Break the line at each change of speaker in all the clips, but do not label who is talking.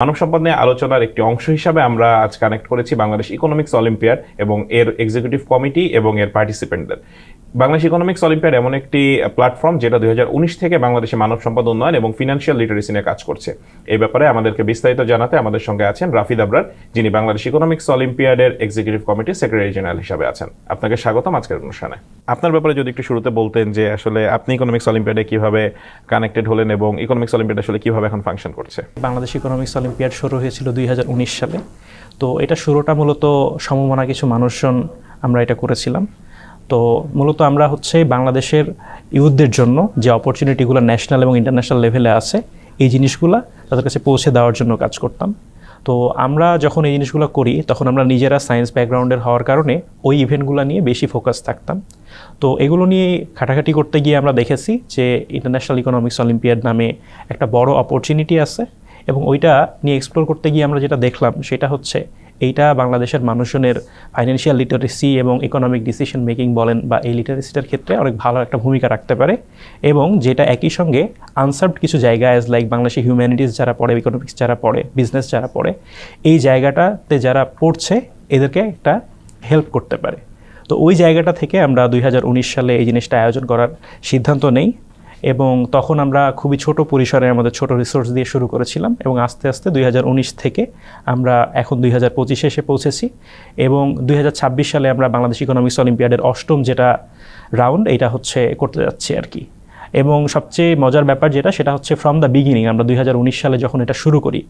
মানব সম্পদ নিয়ে আলোচনার একটি অংশ হিসাবে আমরা আজ কানেক্ট করেছি বাংলাদেশ ইকোনমিক্স অলিম্পিয়াড এবং এর এক্সিকিউটিভ কমিটি এবং এর পার্টিসিপেন্টদের বাংলাদেশ ইকোনমিক্স অলিম্পিয়াড এমন একটি প্ল্যাটফর্ম যেটা দুই হাজার উনিশ থেকে বাংলাদেশে মানব সম্পদ উন্নয়ন এবং ফিনান্সিয়াল লিটারেসি নিয়ে কাজ করছে। এই ব্যাপারে আমাদেরকে বিস্তারিত জানাতে আমাদের সঙ্গে আছেন রাফিদ আবরার যিনি বাংলাদেশ ইকোনমিক্স অলিম্পিয়াডের এক্সিকিউটিভ কমিটির সেক্রেটারি জেনারেল হিসাবে আছেন। আপনাকে স্বাগতম আজকের অনুষ্ঠানে। আপনার ব্যাপারে যদি একটু শুরুতে বলতেন যে আসলে আপনি ইকোনমিক্স অলিম্পিয়াডে কীভাবে কানেক্টেড হলেন এবং ইকোনমিক্স অলিম্পিয়াড আসলে কীভাবে এখন ফাংশন করছে?
বাংলাদেশ ইকোনমিক্স অলিম্পিয়াড শুরু হয়েছিল দুই হাজার উনিশ সালে। তো এটা শুরুটা মূলত সমমনা কিছু মানুষজন আমরা এটা করেছিলাম। তো মূলত আমরা হচ্ছে বাংলাদেশের ইউথদের জন্য যে অপরচুনিটিগুলো ন্যাশনাল এবং ইন্টারন্যাশনাল লেভেলে আছে, এই জিনিসগুলো তাদের কাছে পৌঁছে দেওয়ার জন্য কাজ করতাম। তো আমরা যখন এই জিনিসগুলো করি, তখন আমরা নিজেরা সায়েন্স ব্যাকগ্রাউন্ডের হওয়ার কারণে ওই ইভেন্টগুলো নিয়ে বেশি ফোকাস থাকতাম। তো এগুলো নিয়ে ঘাটাঘাটি করতে গিয়ে আমরা দেখেছি যে ইন্টারন্যাশনাল ইকোনমিক্স অলিম্পিয়াড নামে একটা বড় অপরচুনিটি আছে এবং ওইটা নিয়ে এক্সপ্লোর করতে গিয়ে আমরা যেটা দেখলাম, সেটা হচ্ছে এইটা বাংলাদেশের মানুষজনের ফাইন্যান্সিয়াল লিটারেসি এবং ইকোনমিক ডিসিশন মেকিং বলেন বা এই লিটারেসিটার ক্ষেত্রে অনেক ভালো একটা ভূমিকা রাখতে পারে এবং যেটা একই সঙ্গে আনসার্ভড কিছু জায়গা অ্যাজ লাইক বাংলাদেশি হিউম্যানিটিস যারা পড়ে ইকোনমিক্স যারা পড়ে বিজনেস যারা পড়ে, এই জায়গাটাতে যারা পড়ছে, এদেরকে একটা হেল্প করতে পারে। তো ওই জায়গাটা থেকে আমরা দুই হাজার উনিশ সালে এই জিনিসটা আয়োজন করার সিদ্ধান্ত নেই। এবং তখন আমরা খুবই ছোট পরিসরে আমাদের ছোট রিসোর্স দিয়ে শুরু করেছিলাম এবং আস্তে আস্তে দুই হাজার উনিশ থেকে আমরা এখন দুই হাজার পঁচিশে এসে পৌঁছেছি এবং দুই হাজার ছাব্বিশ সালে আমরা বাংলাদেশ ইকোনমিক্স অলিম্পিয়াডের অষ্টম যেটা রাউন্ড এটা হচ্ছে করতে যাচ্ছি আর কি। এবং সবচেয়ে মজার ব্যাপার যেটা, সেটা হচ্ছে ফ্রম দ্য বিগিনিং আমরা দুই হাজার উনিশ সালে যখন এটা শুরু করি,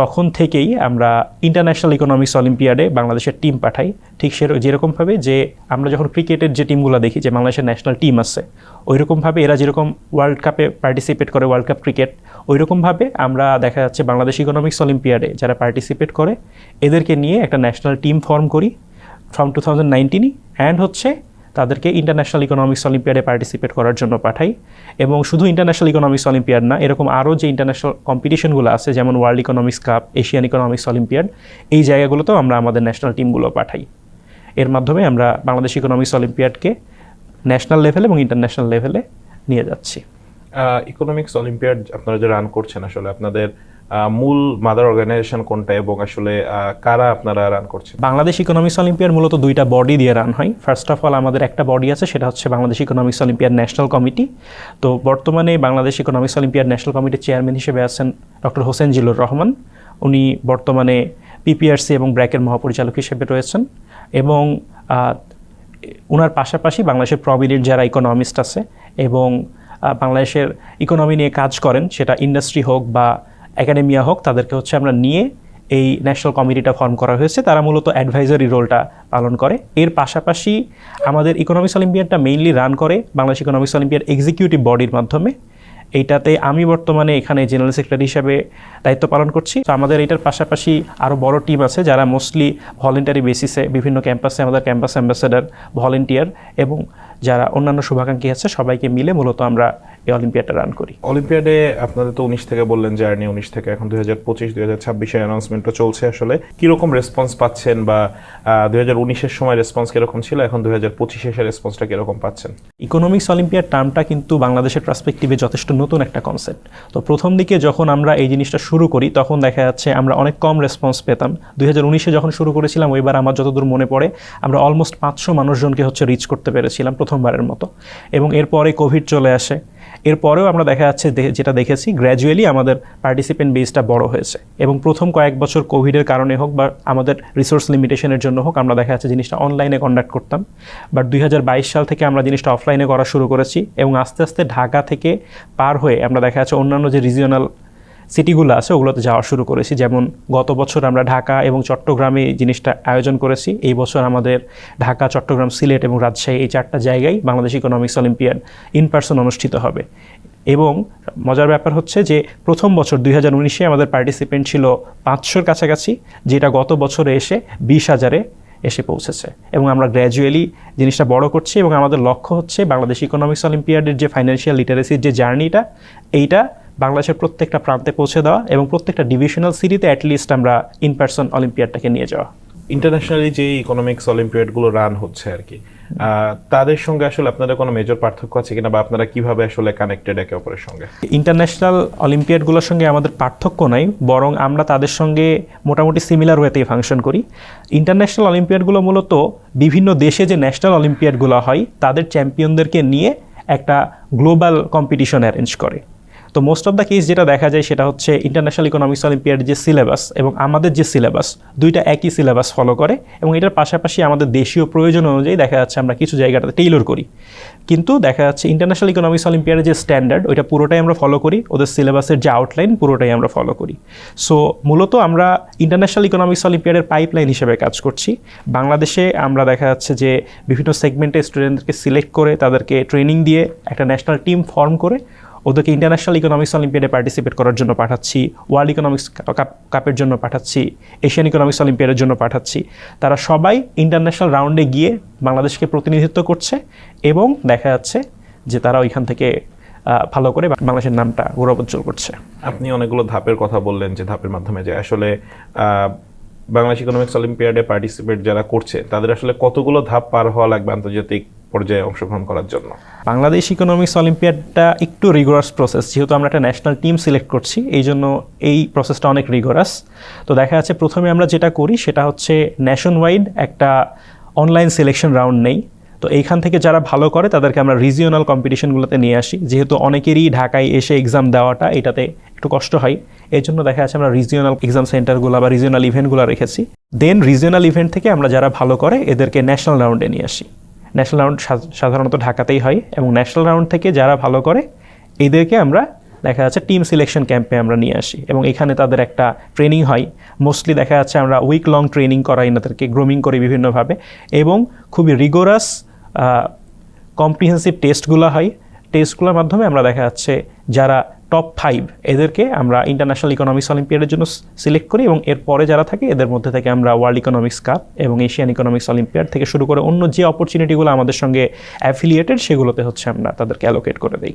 তখন থেকেই আমরা ইন্টারন্যাশনাল ইকোনমিক্স অলিম্পিয়াডে বাংলাদেশের টিম পাঠাই, ঠিক সে যেরকমভাবে যে আমরা যখন ক্রিকেটের যে টিমগুলো দেখি, যে বাংলাদেশের ন্যাশনাল টিম আছে ওই রকমভাবে এরা যেরকম ওয়ার্ল্ড কাপে পার্টিসিপেট করে ওয়ার্ল্ড কাপ ক্রিকেট ওই রকমভাবে আমরা দেখা যাচ্ছে বাংলাদেশ ইকোনমিক্স অলিম্পিয়াডে যারা পার্টিসিপেট করে, এদেরকে নিয়ে একটা ন্যাশনাল টিম ফর্ম করি ফ্রম টু থাউজেন্ড নাইনটিনই অ্যান্ড হচ্ছে তাদেরকে ইন্টারন্যাশনাল ইকোনমিক্স অলিম্পিয়াডে পার্টিসিপেট করার জন্য পাঠাই। এবং শুধু ইন্টারন্যাশনাল ইকোনমিক্স অলিম্পিয়াড না, এরকম আরও যে ইন্টারন্যাশনাল কম্পিটিশনগুলো আছে, যেমন world economics cup Asian economics olympiad এই জায়গাগুলোতেও আমরা আমাদের ন্যাশনাল টিমগুলো পাঠাই। এর মাধ্যমে আমরা বাংলাদেশ ইকোনমিক্স অলিম্পিয়াডকে ন্যাশনাল লেভেলে এবং ইন্টারন্যাশনাল লেভেলে নিয়ে যাচ্ছি।
ইকোনমিক্স অলিম্পিয়াড আপনারা যে রান করছেন, আসলে আপনাদের মূল মাদার অর্গানাইজেশন কোনটা এবং আসলে কারা আপনারা রান করছেন?
বাংলাদেশ ইকোনমিক্স অলিম্পিয়ার মূলত দুইটা বডি দিয়ে রান হয়। ফার্স্ট অফ অল আমাদের একটা বডি আছে, সেটা হচ্ছে Bangladesh economics olympiad national committee তো বর্তমানে বাংলাদেশ ইকোনমিক্স অলিম্পিয়ার ন্যাশনাল কমিটির চেয়ারম্যান হিসেবে আছেন ডক্টর হোসেন জিলুর রহমান। উনি বর্তমানে পিপিআরসি এবং ব্র্যাকের মহাপরিচালক হিসেবে রয়েছেন এবং ওনার পাশাপাশি বাংলাদেশের প্রমিনেন্ট যারা ইকোনমিস্ট আছে এবং বাংলাদেশের ইকোনমি নিয়ে কাজ করেন, সেটা ইন্ডাস্ট্রি হোক বা একাডেমিয়া হোক, তাদেরকে হচ্ছে আমরা নিয়ে এই ন্যাশনাল কমিটিটা ফর্ম করা হয়েছে। তারা মূলত অ্যাডভাইজারি রোলটা পালন করে। এর পাশাপাশি আমাদের ইকোনমিক্স অলিম্পিয়াডটা মেইনলি রান করে বাংলাদেশ ইকোনমিক্স অলিম্পিয়াড এক্সিকিউটিভ বডির মাধ্যমে। এইটাতে আমি বর্তমানে এখানে জেনারেল সেক্রেটারি হিসাবে দায়িত্ব পালন করছি। তো আমাদের এটার পাশাপাশি আরও বড় টিম আছে যারা মোস্টলি ভলেন্টারি বেসিসে বিভিন্ন ক্যাম্পাসে আমাদের ক্যাম্পাস অ্যাম্বাসেডার ভলেন্টিয়ার এবং যারা অন্যান্য শুভাকাঙ্ক্ষী আছে সবাইকে মিলে মূলত আমরা এই অলিম্পিয়াডটা রান করি।
অলিম্পিয়াডে আপনাদের তো উনিশ থেকে বললেন জার্নি উনিশ থেকে এখন দুই হাজার পঁচিশ দুই হাজার ছাব্বিশের অ্যানাউন্সমেন্টও চলছে আসলে। কীরকম রেসপন্স পাচ্ছেন বা দুই হাজার উনিশের সময় রেসপন্স কীরকম ছিল? এখন দুই হাজার পঁচিশে এসে রেসপন্সটা কীরকম পাচ্ছেন?
ইকোনমিক্স অলিম্পিয়াড টার্মটা কিন্তু বাংলাদেশের পার্সপেক্টিভে যথেষ্ট নতুন একটা কনসেপ্ট তো প্রথম দিকে যখন আমরা এই জিনিসটা শুরু করি, তখন দেখা যাচ্ছে আমরা অনেক কম রেসপন্স পেতাম। দুই হাজার উনিশে যখন শুরু করেছিলাম, ওইবার আমার যতদূর মনে পড়ে, আমরা অলমোস্ট পাঁচশো মানুষজনকে হচ্ছে রিচ করতে পেরেছিলাম প্রথমবারের মতো। এবং এরপরে কোভিড চলে আসে। এরপরেও আমরা দেখা যাচ্ছে যেটা দেখেছি গ্র্যাজুয়ালি আমাদের পার্টিসিপেন্ট বেসটা বড় হয়েছে এবং প্রথম কয়েক বছর কোভিডের কারণে হোক বা আমাদের রিসোর্স লিমিটেশনের জন্য হোক আমরা দেখা যাচ্ছে জিনিসটা অনলাইনে কন্ডাক্ট করতাম। বাট দুই হাজার বাইশ সাল থেকে আমরা জিনিসটা অফলাইনে করা শুরু করেছি এবং আস্তে আস্তে ঢাকা থেকে পার হয়ে আমরা দেখা যাচ্ছে অন্যান্য যে রিজিওনাল সিটিগুলো আছে, ওগুলোতে যাওয়া শুরু করেছি। যেমন গত বছর আমরা ঢাকা এবং চট্টগ্রামে জিনিসটা আয়োজন করেছি। এই বছর আমাদের ঢাকা, চট্টগ্রাম, সিলেট এবং রাজশাহী এই চারটা জায়গায় Bangladesh economics olympiad in person অনুষ্ঠিত হবে। এবং মজার ব্যাপার হচ্ছে যে প্রথম বছর দুই হাজার উনিশে আমাদের পার্টিসিপেন্ট ছিল পাঁচশোর কাছাকাছি, যেটা গত বছরে এসে বিশ হাজারে এসে পৌঁছেছে। এবং আমরা গ্র্যাজুয়ালি জিনিসটা বড় করছি এবং আমাদের লক্ষ্য হচ্ছে বাংলাদেশ ইকোনমিক্স অলিম্পিয়াডের যে ফাইন্যান্সিয়াল লিটারেসির যে জার্নিটা এইটা বাংলাদেশের প্রত্যেকটা প্রান্তে পৌঁছে দেওয়া এবং প্রত্যেকটা ডিভিশনাল সিটিতে অ্যাটলিস্ট আমরা ইন পার্সন অলিম্পিয়াডটাকে নিয়ে যাওয়া।
ইন্টারন্যাশনালি যে ইকোনমিক্স অলিম্পিয়াডগুলো রান হচ্ছে আর কি তাদের সঙ্গে আসলে আপনাদের কোনো মেজর পার্থক্য আছে কিনা বা আপনারা কীভাবে আসলে কানেক্টেড একে অপরের সঙ্গে?
ইন্টারন্যাশনাল অলিম্পিয়াডগুলোর সঙ্গে আমাদের পার্থক্য নাই বরং আমরা তাদের সঙ্গে মোটামুটি সিমিলার ওয়েতেই ফাংশন করি। ইন্টারন্যাশনাল অলিম্পিয়াডগুলো মূলত বিভিন্ন দেশে যে ন্যাশনাল অলিম্পিয়াডগুলো হয় তাদের চ্যাম্পিয়নদেরকে নিয়ে একটা গ্লোবাল কম্পিটিশন অ্যারেঞ্জ করে। তো মোস্ট অফ দ্য কেস যেটা দেখা যায় সেটা হচ্ছে ইন্টারন্যাশনাল ইকোনমিক্স অলিম্পিয়াড যে সিলেবাস এবং আমাদের যে সিলেবাস দুইটা একই সিলেবাস ফলো করে এবং এটার পাশাপাশি আমাদের দেশীয় প্রয়োজন অনুযায়ী দেখা যাচ্ছে আমরা কিছু জায়গাটাতে টেইলর করি। কিন্তু দেখা যাচ্ছে ইন্টারন্যাশনাল ইকোনমিক্স অলিম্পিয়াডের যে স্ট্যান্ডার্ড ওইটা পুরোটাই আমরা ফলো করি, ওদের সিলেবাসের যে আউটলাইন পুরোটাই আমরা ফলো করি। সো মূলত আমরা ইন্টারন্যাশনাল ইকোনমিক্স অলিম্পিয়াডের পাইপলাইন হিসেবে কাজ করছি। বাংলাদেশে আমরা দেখা যাচ্ছে যে বিভিন্ন সেগমেন্টে স্টুডেন্টদেরকে সিলেক্ট করে তাদেরকে ট্রেনিং দিয়ে একটা ন্যাশনাল টিম ফর্ম করে ওদেরকে ইন্টারন্যাশনাল ইকোনমিক্স অলিম্পিয়াডে পার্টিসিপেট করার জন্য পাঠাচ্ছি ওয়ার্ল্ড ইকোনমিক্স কাপের জন্য পাঠাচ্ছি এশিয়ান ইকোনমিক্স অলিম্পিয়াডের জন্য পাঠাচ্ছি। তারা সবাই ইন্টারন্যাশনাল রাউন্ডে গিয়ে বাংলাদেশকে প্রতিনিধিত্ব করছে এবং দেখা যাচ্ছে যে তারা ওইখান থেকে ভালো করে বাংলাদেশের নামটা গৌরব উজ্জ্বল করছে।
আপনি অনেকগুলো ধাপের কথা বললেন যে ধাপের মাধ্যমে যে আসলে বাংলাদেশ ইকোনমিক্স অলিম্পিয়াডে পার্টিসিপেট যারা করছে, তাদের আসলে কতগুলো ধাপ পার হওয়া লাগবে আন্তর্জাতিক পর্যায়ে অংশগ্রহণ করার জন্য।
বাংলাদেশ ইকোনমিক্স অলিম্পিয়াডটা একটু রিগোরাস প্রসেস যেহেতু আমরা একটা ন্যাশনাল টিম সিলেক্ট করছি, এই জন্য এই প্রসেসটা অনেক রিগোরাস তো দেখা যাচ্ছে প্রথমে আমরা যেটা করি, সেটা হচ্ছে ন্যাশন ওয়াইড একটা অনলাইন সিলেকশন রাউন্ড নেই। তো এইখান থেকে যারা ভালো করে, তাদেরকে আমরা রিজিওনাল কম্পিটিশনগুলোতে নিয়ে আসি। যেহেতু অনেকেরই ঢাকায় এসে এক্সাম দেওয়াটা এটাতে একটু কষ্ট হয়, এই জন্য দেখা যাচ্ছে আমরা রিজিওনাল এক্সাম সেন্টারগুলো বা রিজিওনাল ইভেন্টগুলো রেখেছি। দেন রিজিওনাল ইভেন্ট থেকে আমরা যারা ভালো করে, এদেরকে ন্যাশনাল রাউন্ডে নিয়ে আসি। ন্যাশনাল রাউন্ড সাধারণত ঢাকাতেই হয় এবং ন্যাশনাল রাউন্ড থেকে যারা ভালো করে, এদেরকে আমরা দেখা যাচ্ছে টিম সিলেকশন ক্যাম্পে আমরা নিয়ে আসি এবং এখানে তাদের একটা ট্রেনিং হয়। মোস্টলি দেখা যাচ্ছে আমরা উইক লং ট্রেনিং করাই এনাদেরকে গ্রুমিং করি বিভিন্নভাবে এবং খুবই রিগোরাস কম্প্রিহেন্সিভ টেস্টগুলো হয়। টেস্টগুলোর মাধ্যমে আমরা দেখা যাচ্ছে যারা টপ ফাইভ এদেরকে আমরা ইন্টারন্যাশনাল ইকোনমিক্স অলিম্পিয়াডের জন্য সিলেক্ট করি এবং এরপরে যারা থাকে, এদের মধ্যে থেকে আমরা ওয়ার্ল্ড ইকোনমিক্স কাপ এবং এশিয়ান ইকোনমিক্স অলিম্পিয়াড থেকে শুরু করে অন্য যে অপরচুনিটিগুলো আমাদের সঙ্গে অ্যাফিলিয়েটেড সেগুলোতে হচ্ছে আমরা তাদেরকে অ্যালোকেট করে দিই।